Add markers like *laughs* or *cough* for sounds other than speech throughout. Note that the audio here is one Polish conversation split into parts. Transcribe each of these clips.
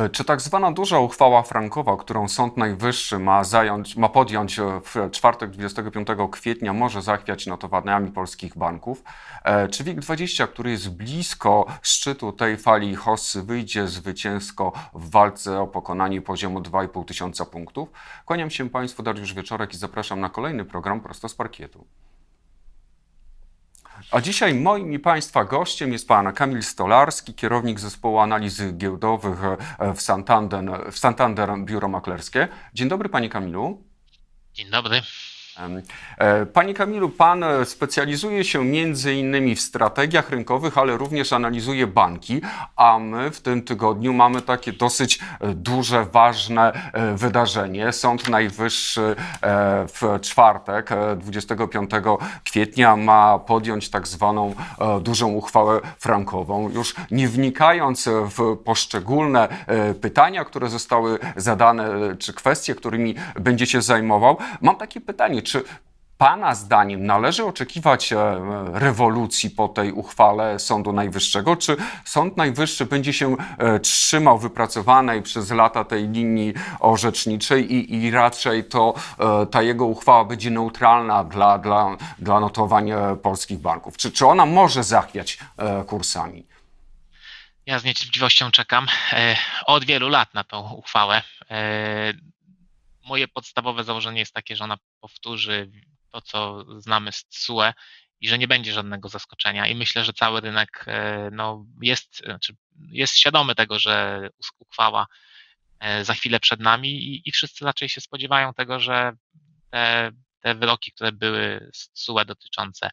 E, Czy tak zwana duża uchwała frankowa, którą Sąd Najwyższy ma, zająć, ma podjąć e, w czwartek 25 kwietnia, może zachwiać notowanami polskich banków? E, Czy WIG20, który jest blisko szczytu tej fali hossy, wyjdzie zwycięsko w walce o pokonanie poziomu 2,5 tysiąca punktów? Kłaniam się Państwu, Dariusz Wieczorek i zapraszam na kolejny program prosto z parkietu. A dzisiaj moim i Państwa gościem jest Pan Kamil Stolarski, kierownik zespołu analiz giełdowych e, w Santander, w Santander Biuro Maklerskie. Dzień dobry Panie Kamilu. Dzień dobry. E, Panie Kamilu, Pan e, specjalizuje się między innymi w strategiach rynkowych, ale również analizuje banki, a my w tym tygodniu mamy takie dosyć e, duże, ważne wydarzenie. Sąd Najwyższy w czwartek, e, 25 kwietnia, ma podjąć tak zwaną dużą uchwałę frankową. Już nie wnikając w poszczególne pytania, które zostały zadane, czy kwestie, którymi będzie się zajmował, mam takie pytanie, czy Pana zdaniem należy oczekiwać e, rewolucji po tej uchwale Sądu Najwyższego? Czy Sąd Najwyższy będzie się e, trzymał wypracowanej przez lata tej linii orzeczniczej i, i raczej to e, ta jego uchwała będzie neutralna dla, dla, dla notowań polskich banków? Czy, czy ona może zachwiać kursami? Ja z niecierpliwością czekam od wielu lat na tą uchwałę. Moje podstawowe założenie jest takie, że ona powtórzy to, co znamy z TSUE i że nie będzie żadnego zaskoczenia. I myślę, że cały rynek e, no, jest, znaczy jest świadomy tego, że uchwała e, za chwilę przed nami i, i wszyscy raczej się spodziewają tego, że te, te wyroki, które były z TSUE dotyczące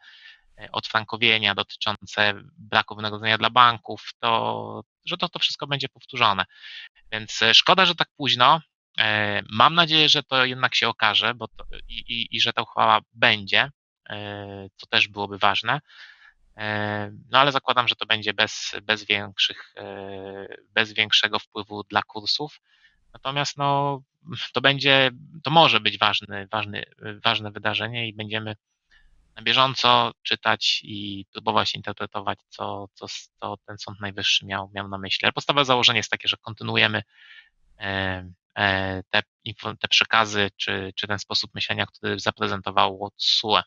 e, odfrankowienia, dotyczące braku wynagrodzenia dla banków, to, że to, to wszystko będzie powtórzone. Więc szkoda, że tak późno. E, Mam nadzieję, że to jednak się okaże bo to, i, i, i że ta uchwała będzie, e, co też byłoby ważne. E, No ale zakładam, że to będzie bez, bez, większych, bez większego wpływu dla kursów. Natomiast no, to będzie, to może być ważny, ważny, ważne wydarzenie i będziemy na bieżąco czytać i próbować interpretować, co, co, co ten Sąd Najwyższy miał, miał na myśli. Ale podstawowe założenie jest takie, że kontynuujemy te, info- te przekazy, czy, czy ten sposób myślenia, który zaprezentowało TSUE.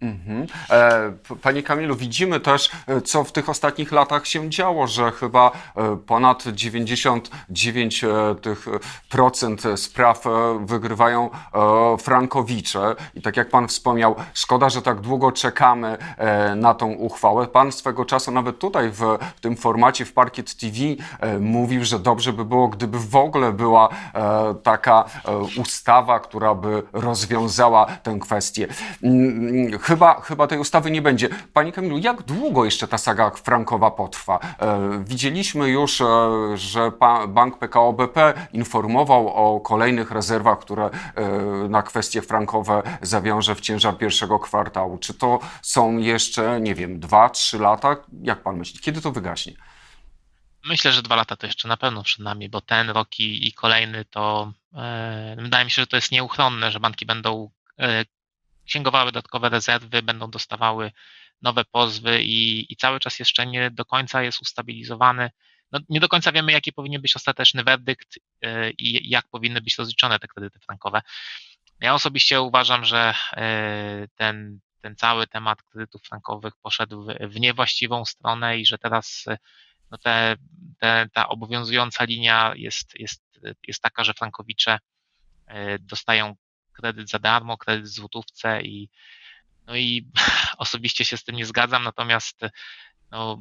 Mhm. E, Panie Kamilu, widzimy też, e, co w tych ostatnich latach się działo, że chyba e, ponad 99 e, tych procent spraw wygrywają frankowicze. I tak jak Pan wspomniał, szkoda, że tak długo czekamy na tą uchwałę. Pan swego czasu nawet tutaj w, tym formacie w Parkiet TV mówił, że dobrze by było, gdyby w ogóle była taka ustawa, która by rozwiązała tę kwestię. Chyba, chyba tej ustawy nie będzie. Panie Kamilu, jak długo jeszcze ta saga frankowa potrwa? E, Widzieliśmy już, e, że bank PKO BP informował o kolejnych rezerwach, które e, na kwestie frankowe zawiąże w ciężar pierwszego kwartału. Czy to są jeszcze, nie wiem, dwa, trzy lata? Jak pan myśli? Kiedy to wygaśnie? Myślę, że dwa lata to jeszcze na pewno przed nami, bo ten rok i, i kolejny to e, wydaje mi się, że to jest nieuchronne, że banki będą księgowały dodatkowe rezerwy, będą dostawały nowe pozwy i, i cały czas jeszcze nie do końca jest ustabilizowany. No, nie do końca wiemy, jaki powinien być ostateczny werdykt e, i jak powinny być rozliczone te kredyty frankowe. Ja osobiście uważam, że e, ten, ten cały temat kredytów frankowych poszedł w, niewłaściwą stronę i że teraz no te, te, ta obowiązująca linia jest, jest, jest taka, że frankowicze e, dostają kredyt za darmo, kredyt w złotówce i no i *laughs* osobiście się z tym nie zgadzam, natomiast no,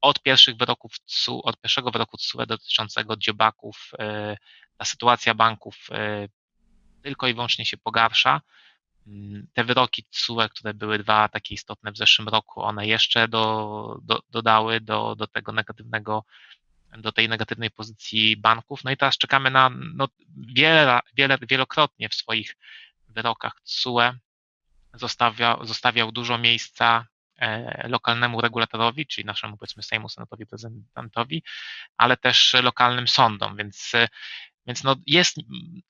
od pierwszych wyroków od pierwszego wyroku TSUE dotyczącego dziobaków e, ta sytuacja banków e, tylko i wyłącznie się pogarsza. Mm, Te wyroki TSUE, które były dwa takie istotne w zeszłym roku, one jeszcze do, do, dodały do, do tego negatywnego, do tej negatywnej pozycji banków. No i teraz czekamy na no, wiele, wiele, wielokrotnie w swoich wyrokach TSUE zostawia, zostawiał dużo miejsca e, lokalnemu regulatorowi, czyli naszemu powiedzmy Sejmu, Senatowi, Prezydentowi, ale też lokalnym sądom, więc e, więc no jest,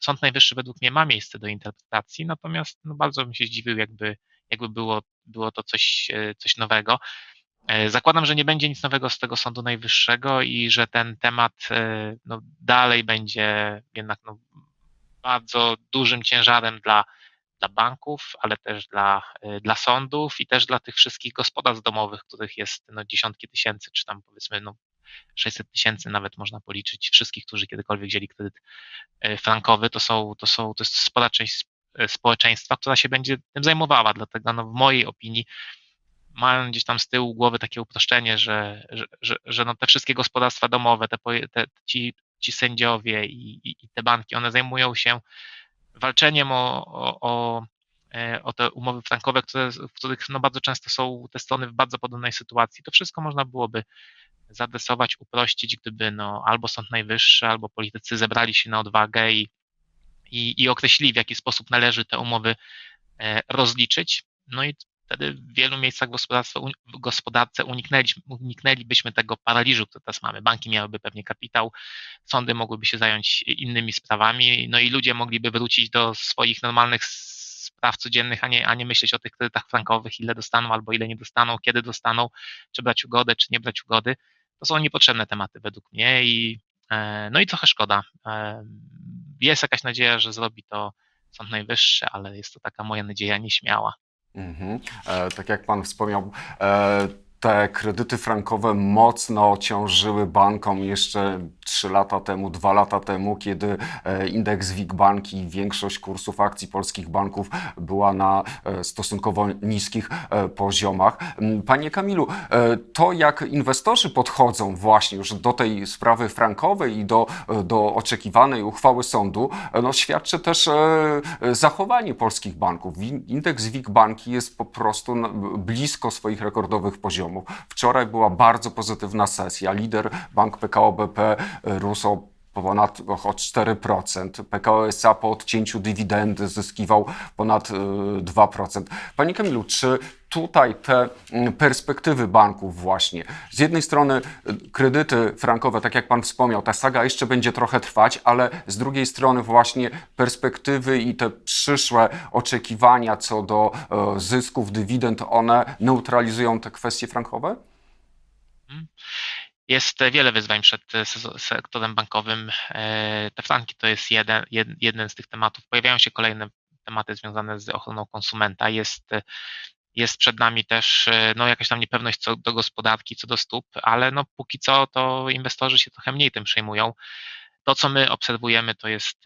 Sąd Najwyższy według mnie ma miejsce do interpretacji, natomiast no bardzo bym się zdziwił, jakby, jakby było, było to coś, e, coś nowego. E, zakładam, że nie będzie nic nowego z tego Sądu Najwyższego i że ten temat e, no, dalej będzie jednak no, bardzo dużym ciężarem dla, dla banków, ale też dla, e, dla sądów i też dla tych wszystkich gospodarstw domowych, których jest no, dziesiątki tysięcy, czy tam powiedzmy no, 600 tysięcy nawet można policzyć, wszystkich, którzy kiedykolwiek wzięli kredyt frankowy, to są, to są, to jest spora część społeczeństwa, która się będzie tym zajmowała, dlatego no, w mojej opinii mają gdzieś tam z tyłu głowy takie uproszczenie, że, że, że, że no te wszystkie gospodarstwa domowe, te, te, ci, ci sędziowie i, i, i te banki, one zajmują się walczeniem o, o, o, e, o te umowy frankowe, które, w których no bardzo często są te strony w bardzo podobnej sytuacji. To wszystko można byłoby zaadresować, uprościć, gdyby no albo Sąd Najwyższy, albo politycy zebrali się na odwagę i, i, i określili, w jaki sposób należy te umowy e, rozliczyć. No i wtedy w wielu miejscach w gospodarce uniknęlibyśmy tego paraliżu, który teraz mamy. Banki miałyby pewnie kapitał, sądy mogłyby się zająć innymi sprawami, no i ludzie mogliby wrócić do swoich normalnych spraw codziennych, a nie, a nie myśleć o tych kredytach frankowych, ile dostaną albo ile nie dostaną, kiedy dostaną, czy brać ugodę, czy nie brać ugody. To są niepotrzebne tematy według mnie i e, no i trochę szkoda. E, jest jakaś nadzieja, że zrobi to Sąd Najwyższy, ale jest to taka moja nadzieja nieśmiała. Mhm. E, tak jak Pan wspomniał, e, te kredyty frankowe mocno ciążyły bankom jeszcze 3 lata temu, 2 lata temu, kiedy e, indeks WIG Bank i większość kursów akcji polskich banków była na e, stosunkowo niskich e, poziomach. Mm, panie Kamilu, to jak inwestorzy podchodzą właśnie już do tej sprawy frankowej i do, do oczekiwanej uchwały sądu, no świadczy też zachowanie polskich banków. Indeks WIG Banki jest po prostu blisko swoich rekordowych poziomów. Wczoraj była bardzo pozytywna sesja. Lider bank PKO BP rósł o ponad o 4%. PKO SA po odcięciu dywidendy zyskiwał ponad 2%. Panie Kamilu, czy tutaj te mm, perspektywy banków właśnie, z jednej strony kredyty frankowe, tak jak Pan wspomniał, ta saga jeszcze będzie trochę trwać, ale z drugiej strony właśnie perspektywy i te przyszłe oczekiwania co do zysków, dywidend, one neutralizują te kwestie frankowe? Hmm. Jest wiele wyzwań przed e, sektorem bankowym. E, te franki to jest jeden, jeden z tych tematów. Pojawiają się kolejne tematy związane z ochroną konsumenta. Jest, jest przed nami też e, no, jakaś tam niepewność co do gospodarki, co do stóp, ale no, póki co to inwestorzy się trochę mniej tym przejmują. To, co my obserwujemy, to jest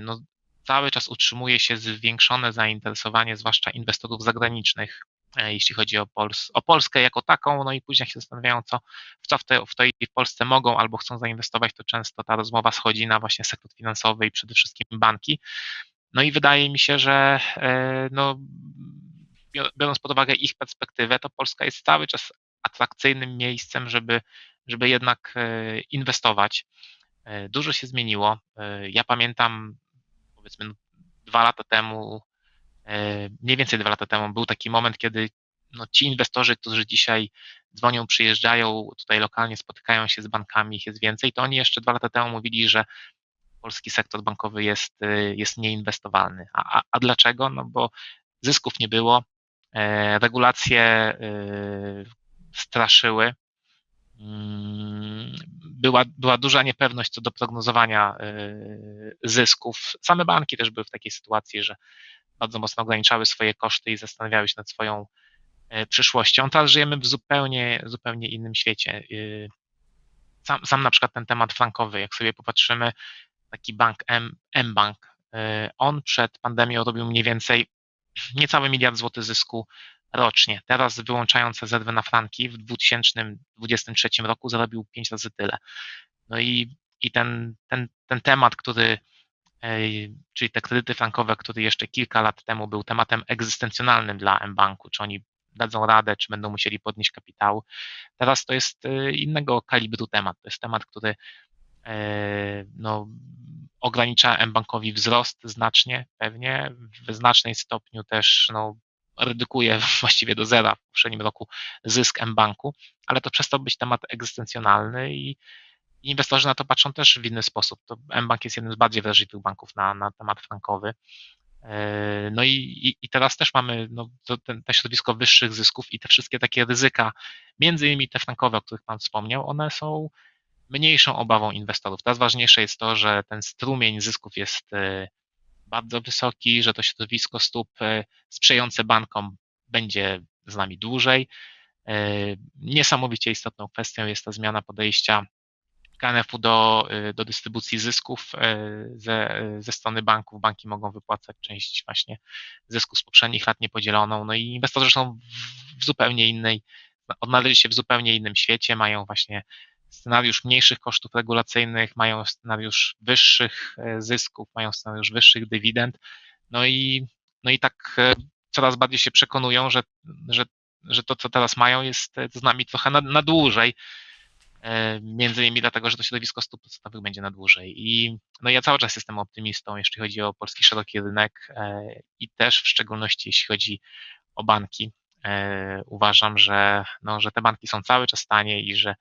no, cały czas utrzymuje się zwiększone zainteresowanie, zwłaszcza inwestorów zagranicznych E, jeśli chodzi o, Pols o Polskę jako taką, no i później się zastanawiają, co, w co w, te, w tej w Polsce mogą albo chcą zainwestować, to często ta rozmowa schodzi na właśnie sektor finansowy i przede wszystkim banki. No i wydaje mi się, że e, no, biorąc pod uwagę ich perspektywę, to Polska jest cały czas atrakcyjnym miejscem, żeby, żeby jednak e, inwestować. Dużo się zmieniło. Ja pamiętam, powiedzmy, dwa lata temu E, mniej więcej dwa lata temu był taki moment, kiedy no, ci inwestorzy, którzy dzisiaj dzwonią, przyjeżdżają tutaj lokalnie, spotykają się z bankami, ich jest więcej, to oni jeszcze dwa lata temu mówili, że polski sektor bankowy jest, e, jest nieinwestowalny. A, a, a dlaczego? No bo zysków nie było, e, regulacje straszyły, mm, była, była duża niepewność co do prognozowania zysków. Same banki też były w takiej sytuacji, że bardzo mocno ograniczały swoje koszty i zastanawiały się nad swoją e, przyszłością. Teraz żyjemy w zupełnie, zupełnie innym świecie. Y, sam, sam na przykład ten temat frankowy, jak sobie popatrzymy, taki bank M, M-Bank, y, on przed pandemią robił mniej więcej niecały miliard złotych zysku rocznie. Teraz wyłączając rezerwy na franki w 2023 roku zarobił 5 razy tyle. No i, i ten, ten, ten temat, który czyli te kredyty frankowe, który jeszcze kilka lat temu był tematem egzystencjonalnym dla mBanku, czy oni dadzą radę, czy będą musieli podnieść kapitał. Teraz to jest y, innego kalibru temat. To jest temat, który e, no, ogranicza mBankowi wzrost znacznie, pewnie, w znacznej stopniu też no, redukuje *laughs* właściwie do zera w poprzednim roku zysk mBanku, ale to przestał być temat egzystencjonalny i inwestorzy na to patrzą też w inny sposób. To mBank jest jednym z bardziej wrażliwych banków na, na temat frankowy. E, No i, i, teraz też mamy no, to, ten, to środowisko wyższych zysków i te wszystkie takie ryzyka, między innymi te frankowe, o których Pan wspomniał, one są mniejszą obawą inwestorów. Teraz ważniejsze jest to, że ten strumień zysków jest e, bardzo wysoki, że to środowisko stóp e, sprzyjające bankom będzie z nami dłużej. Niesamowicie istotną kwestią jest ta zmiana podejścia KNF-u do, e, do dystrybucji zysków e, ze, ze strony banków. Banki mogą wypłacać część właśnie zysku z poprzednich lat niepodzieloną. No i inwestorzy są w, zupełnie innej, odnaleźli się w zupełnie innym świecie, mają właśnie scenariusz mniejszych kosztów regulacyjnych, mają scenariusz wyższych e, zysków, mają scenariusz wyższych dywidend. No i, no i tak coraz bardziej się przekonują, że, że, że to, co teraz mają, jest z nami trochę na, na dłużej. Między innymi dlatego, że to środowisko stóp procentowych będzie na dłużej. I no ja cały czas jestem optymistą, jeśli chodzi o polski szeroki rynek e, i też w szczególności jeśli chodzi o banki. E, Uważam, że, no, że te banki są cały czas tanie i że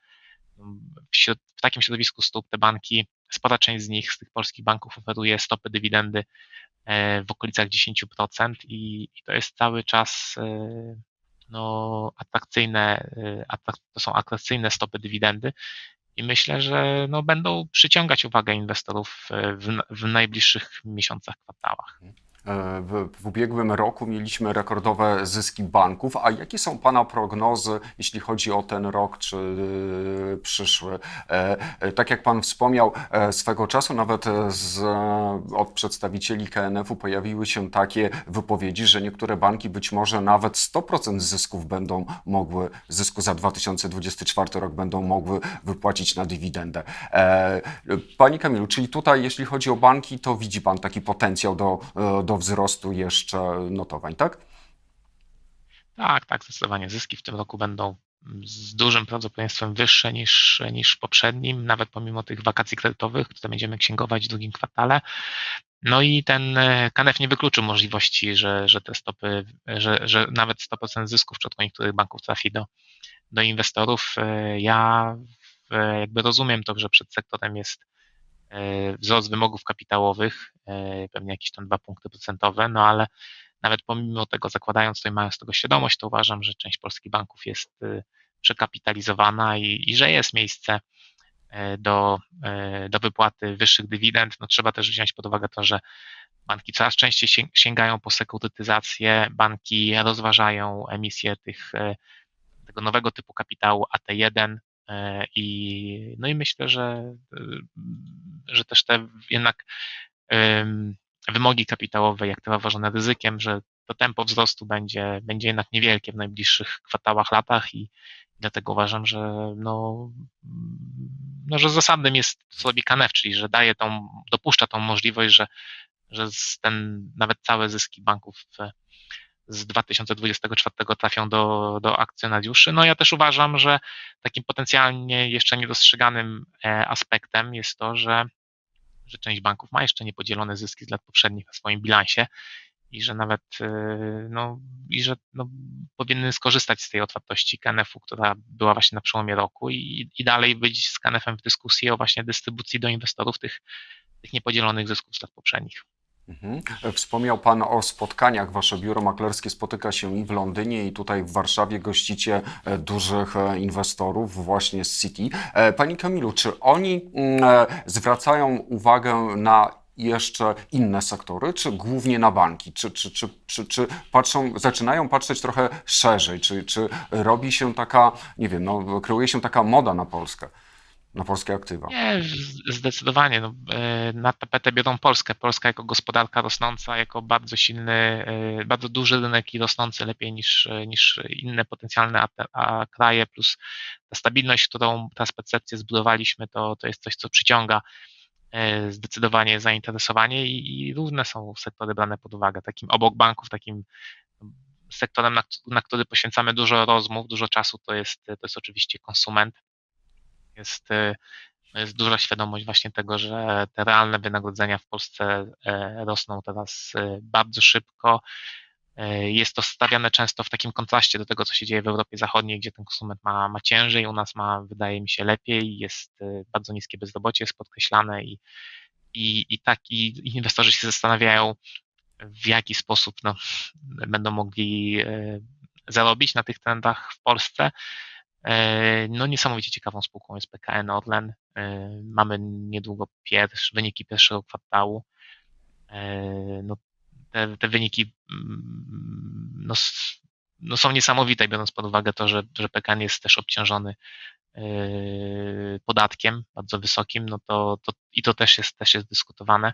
w, środ- w takim środowisku stóp te banki, spora część z nich, z tych polskich banków oferuje stopy dywidendy e, w okolicach 10% i, i to jest cały czas no, atrakcyjne, atrak, to są atrakcyjne stopy dywidendy i myślę, że no, będą przyciągać uwagę inwestorów e, w, w najbliższych miesiącach, kwartałach. E, W, w ubiegłym roku mieliśmy rekordowe zyski banków, a jakie są Pana prognozy, jeśli chodzi o ten rok czy e, przyszły? E, e, Tak jak Pan wspomniał, e, swego czasu nawet z, od przedstawicieli KNF-u pojawiły się takie wypowiedzi, że niektóre banki być może nawet 100% zysków będą mogły, zysku za 2024 rok będą mogły wypłacić na dywidendę. E, Panie Kamilu, czyli tutaj jeśli chodzi o banki, to widzi Pan taki potencjał do, e, do wzrostu jeszcze notowań, tak? Tak, tak, zdecydowanie zyski w tym roku będą z dużym prawdopodobieństwem wyższe niż, niż w poprzednim, nawet pomimo tych wakacji kredytowych, które będziemy księgować w drugim kwartale. No i ten e, KNF nie wykluczył możliwości, że, że te stopy, że, że nawet 100% zysków w przypadku niektórych banków trafi do, do inwestorów. E, Ja e, jakby rozumiem to, że przed sektorem jest wzrost wymogów kapitałowych, e, pewnie jakieś tam dwa punkty procentowe, no ale nawet pomimo tego, zakładając i mając tego świadomość, to uważam, że część polskich banków jest y, przekapitalizowana i, i że jest miejsce e, do, e, do wypłaty wyższych dywidend. No, trzeba też wziąć pod uwagę to, że banki coraz częściej sięg- sięgają po sekurytyzację, banki rozważają emisję tych, e, tego nowego typu kapitału AT1 e, i, no i myślę, że, y, że też te jednak ym, wymogi kapitałowe i aktywa ważone ryzykiem, że to tempo wzrostu będzie, będzie jednak niewielkie w najbliższych kwartałach, latach i dlatego uważam, że no, no że zasadnym jest co robi KNF, czyli że daje tą, dopuszcza tą możliwość, że, że ten, nawet całe zyski banków w, z 2024 trafią do, do akcjonariuszy. No ja też uważam, że takim potencjalnie jeszcze niedostrzeganym e, aspektem jest to, że że część banków ma jeszcze niepodzielone zyski z lat poprzednich na swoim bilansie i że nawet y, no, i że no, powinny skorzystać z tej otwartości KNF-u, która była właśnie na przełomie roku i, i dalej być z KNF-em w dyskusji o właśnie dystrybucji do inwestorów tych, tych niepodzielonych zysków z lat poprzednich. Mhm. Wspomniał Pan o spotkaniach. Wasze biuro maklerskie spotyka się i w Londynie, i tutaj w Warszawie gościcie e, dużych e, inwestorów właśnie z City. E, Panie Kamilu, czy oni mm, zwracają uwagę na jeszcze inne sektory, czy głównie na banki? Czy, czy, czy, czy, czy patrzą, zaczynają patrzeć trochę szerzej? Czy, czy robi się taka, nie wiem, no, kreuje się taka moda na Polskę, na polskie aktywa? Nie, zdecydowanie. No, e, na tapetę biorą Polskę. Polska jako gospodarka rosnąca, jako bardzo silny, e, bardzo duży rynek i rosnący lepiej niż, e, niż inne potencjalne a- kraje, plus ta stabilność, którą teraz percepcję zbudowaliśmy, to, to jest coś, co przyciąga zdecydowanie zainteresowanie i, i różne są sektory brane pod uwagę. Takim obok banków, takim sektorem, na, na który poświęcamy dużo rozmów, dużo czasu, to jest, to jest oczywiście konsument. Jest, e, jest duża świadomość właśnie tego, że te realne wynagrodzenia w Polsce e, rosną teraz e, bardzo szybko. Jest to stawiane często w takim kontraście do tego, co się dzieje w Europie Zachodniej, gdzie ten konsument ma, ma ciężej, u nas ma, wydaje mi się, lepiej, jest bardzo niskie bezrobocie, jest podkreślane i, i, i tak i inwestorzy się zastanawiają, w jaki sposób no, będą mogli zarobić na tych trendach w Polsce. E, No niesamowicie ciekawą spółką jest PKN Orlen. E, Mamy niedługo pierwszy, wyniki pierwszego kwartału. E, No, te, te wyniki mm, no, no są niesamowite, biorąc pod uwagę to, że, że PKN jest też obciążony podatkiem bardzo wysokim, no to, to i to też jest, też jest dyskutowane.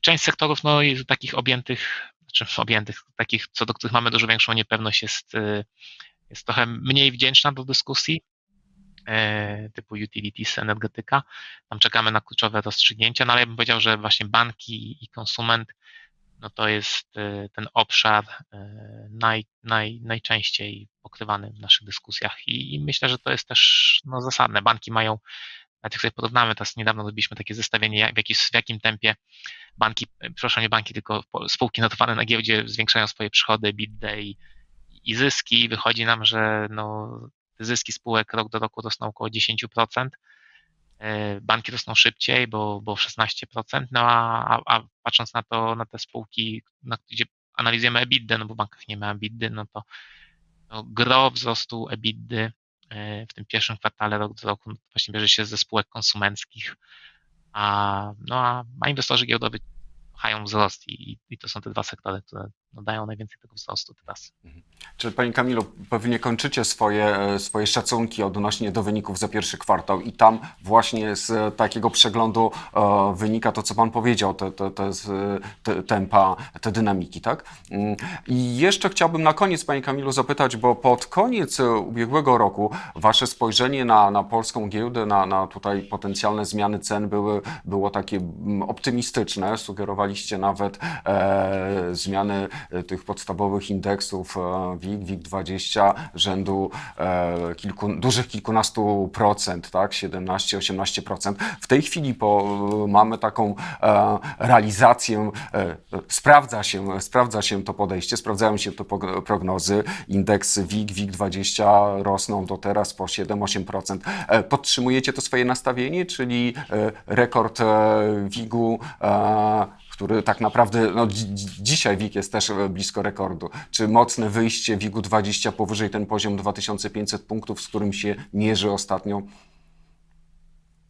Część sektorów no, takich objętych, znaczy objętych, takich, co do których mamy dużo większą niepewność, jest, jest trochę mniej wdzięczna do dyskusji, e, typu utilities, energetyka. Tam czekamy na kluczowe rozstrzygnięcia, no ale ja bym powiedział, że właśnie banki i konsument, no to jest e, ten obszar e, naj, naj, najczęściej pokrywany w naszych dyskusjach i, i myślę, że to jest też no, zasadne. Banki mają, nawet jak sobie porównamy, teraz niedawno robiliśmy takie zestawienie, w, w jakim tempie banki, przepraszam, nie banki, tylko spółki notowane na giełdzie zwiększają swoje przychody, EBITDA i, i zyski. Wychodzi nam, że no, zyski spółek rok do roku rosną około 10%. E, Banki rosną szybciej, bo, bo 16%, no a, a, patrząc na to, na te spółki, na, gdzie analizujemy EBITDA, no bo w bankach nie ma EBITDA, no to, to gro wzrostu EBITDA e, w tym pierwszym kwartale rok do roku no, właśnie bierze się ze spółek konsumenckich, a, no a, inwestorzy giełdowi mają wzrost i, i to są te dwa sektory, które no, dają najwięcej tego wzrostu teraz. Czy Pani Kamilu, pewnie kończycie swoje, e, swoje szacunki odnośnie do wyników za pierwszy kwartał i tam właśnie z e, takiego przeglądu e, wynika to, co Pan powiedział, te, te, te, e, te tempa, te dynamiki, tak? Mm, I jeszcze chciałbym na koniec Pani Kamilu zapytać, bo pod koniec ubiegłego roku Wasze spojrzenie na, na polską giełdę, na, na tutaj potencjalne zmiany cen były, było takie mm, optymistyczne. Sugerowaliście nawet e, zmiany tych podstawowych indeksów e, WIG, WIG20 rzędu e, kilku, dużych kilkunastu procent, tak, 17-18%. W tej chwili po, mamy taką e, realizację, e, e, sprawdza się, sprawdza się to podejście, sprawdzają się to prognozy. Indeks WIG, WIG20 rosną do teraz po 7-8%. E, Podtrzymujecie to swoje nastawienie, czyli e, rekord e, WIG-u e, który tak naprawdę, no dzi- dzi- dzisiaj WIG jest też e, blisko rekordu. Czy mocne wyjście WIG-u 20 powyżej ten poziom 2500 punktów, z którym się mierzy ostatnio?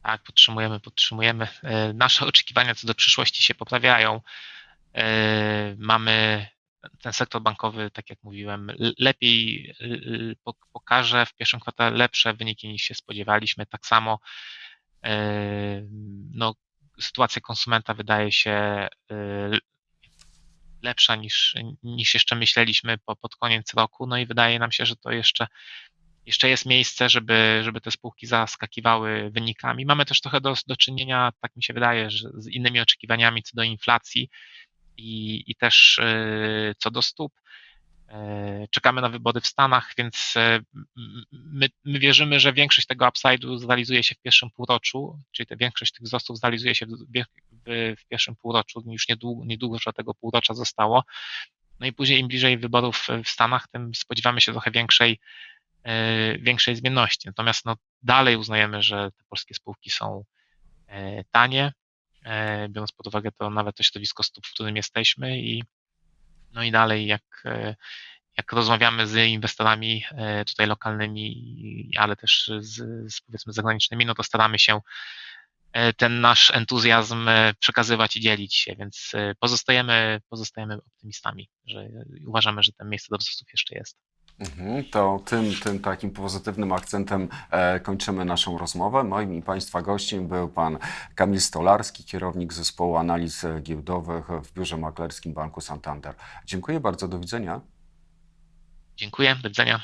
Tak, podtrzymujemy, podtrzymujemy. E, Nasze oczekiwania co do przyszłości się poprawiają. E, Mamy ten sektor bankowy, tak jak mówiłem, lepiej pokaże w pierwszym kwartale lepsze wyniki niż się spodziewaliśmy. Tak samo no, sytuacja konsumenta wydaje się e, lepsza niż, niż jeszcze myśleliśmy po, pod koniec roku. No i wydaje nam się, że to jeszcze jeszcze jest miejsce, żeby, żeby te spółki zaskakiwały wynikami. Mamy też trochę do, do czynienia, tak mi się wydaje, z innymi oczekiwaniami co do inflacji i, i też y, co do stóp. E, Czekamy na wybory w Stanach, więc e, my, my wierzymy, że większość tego upside'u zrealizuje się w pierwszym półroczu, czyli te większość tych wzrostów zrealizuje się w, w, w pierwszym półroczu, już niedługo, niedługo że tego półrocza zostało. No i później im bliżej wyborów w Stanach, tym spodziewamy się trochę większej e, większej zmienności. Natomiast no, dalej uznajemy, że te polskie spółki są tanie, biorąc pod uwagę to nawet to środowisko stóp, w którym jesteśmy i no i dalej jak, e, jak rozmawiamy z inwestorami e, tutaj lokalnymi, ale też z, z powiedzmy zagranicznymi, no to staramy się e, ten nasz entuzjazm przekazywać i dzielić się, więc pozostajemy, pozostajemy optymistami, że uważamy, że ten miejsce do wzrostów jeszcze jest. Mhm, to tym, tym takim pozytywnym akcentem e, kończymy naszą rozmowę. Moim i Państwa gościem był Pan Kamil Stolarski, kierownik zespołu analiz giełdowych w Biurze Maklerskim Banku Santander. Dziękuję bardzo, do widzenia. Dziękuję, do widzenia.